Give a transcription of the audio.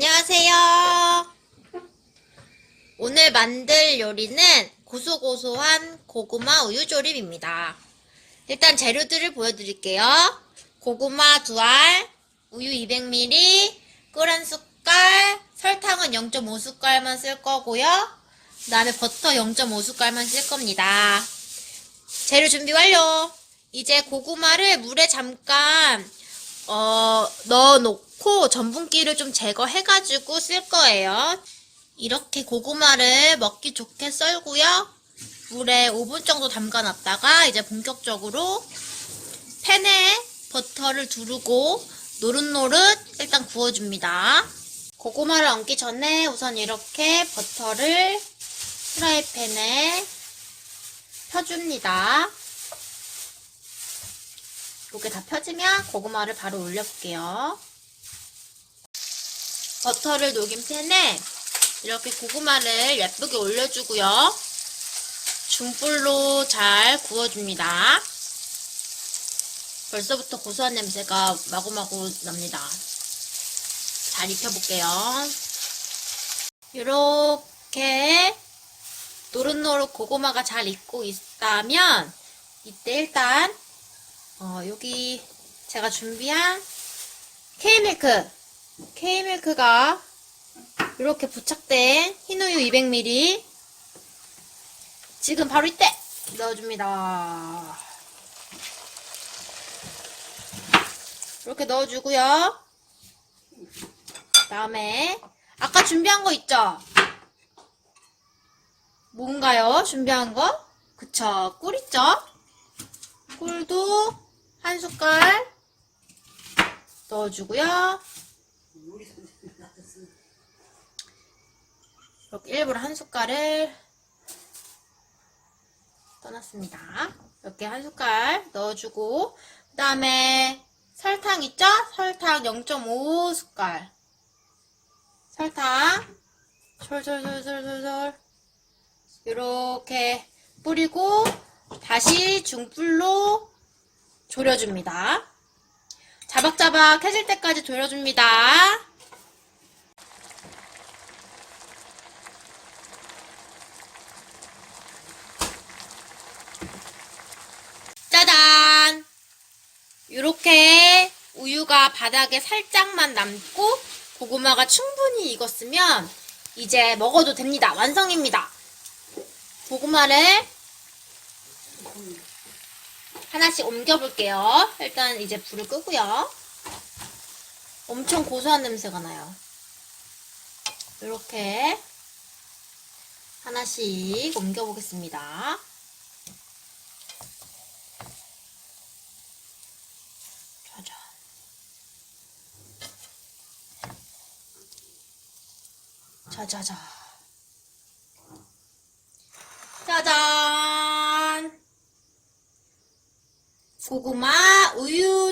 안녕하세요. 오늘 만들 요리는 고소고소한 고구마 우유조림입니다. 일단 재료들을 보여드릴게요. 고구마 2알, 우유 200ml, 꿀 한 숟갈, 설탕은 0.5숟갈만 쓸 거고요. 그 다음에 버터 0.5숟갈만 쓸 겁니다. 재료 준비 완료! 이제 고구마를 물에 잠깐 어, 넣어놓고 전분기를 좀 제거해가지고 쓸 거예요. 이렇게 고구마를 먹기 좋게 썰고요. 물에 5분 정도 담가놨다가 이제 본격적으로 팬에 버터를 두르고 노릇노릇 일단 구워줍니다. 고구마를 얹기 전에 우선 이렇게 버터를 프라이팬에 펴줍니다. 이렇게 다 펴지면 고구마를 바로 올려볼게요. 버터를 녹인 팬에 이렇게 고구마를 예쁘게 올려주고요. 중불로 잘 구워줍니다. 벌써부터 고소한 냄새가 마구마구 납니다. 잘 익혀볼게요. 이렇게 노릇노릇 고구마가 잘 익고 있다면 이때 일단 어, 여기 제가 준비한 K밀크 K밀크가 이렇게 부착된 흰우유 200ml 지금 바로 이때 넣어줍니다 이렇게 넣어주고요 그 다음에 아까 준비한 거 있죠? 뭔가요? 준비한 거? 그쵸 꿀 있죠? 꿀도 한 숟갈 넣어주고요. 이렇게 일부러 한 숟갈을 떠났습니다. 이렇게 한 숟갈 넣어주고 그 다음에 설탕 있죠? 설탕 0.5숟갈 설탕 솔솔솔솔솔솔 이렇게 뿌리고 다시 중불로 졸여줍니다. 자박자박 해질 때까지 졸여줍니다. 짜잔! 이렇게 우유가 바닥에 살짝만 남고 고구마가 충분히 익었으면 이제 먹어도 됩니다. 완성입니다. 고구마를 하나씩 옮겨볼게요. 일단 이제 불을 끄고요. 엄청 고소한 냄새가 나요. 이렇게 하나씩 옮겨보겠습니다. 짜잔. 짜자자. 짜잔! 고구마 우유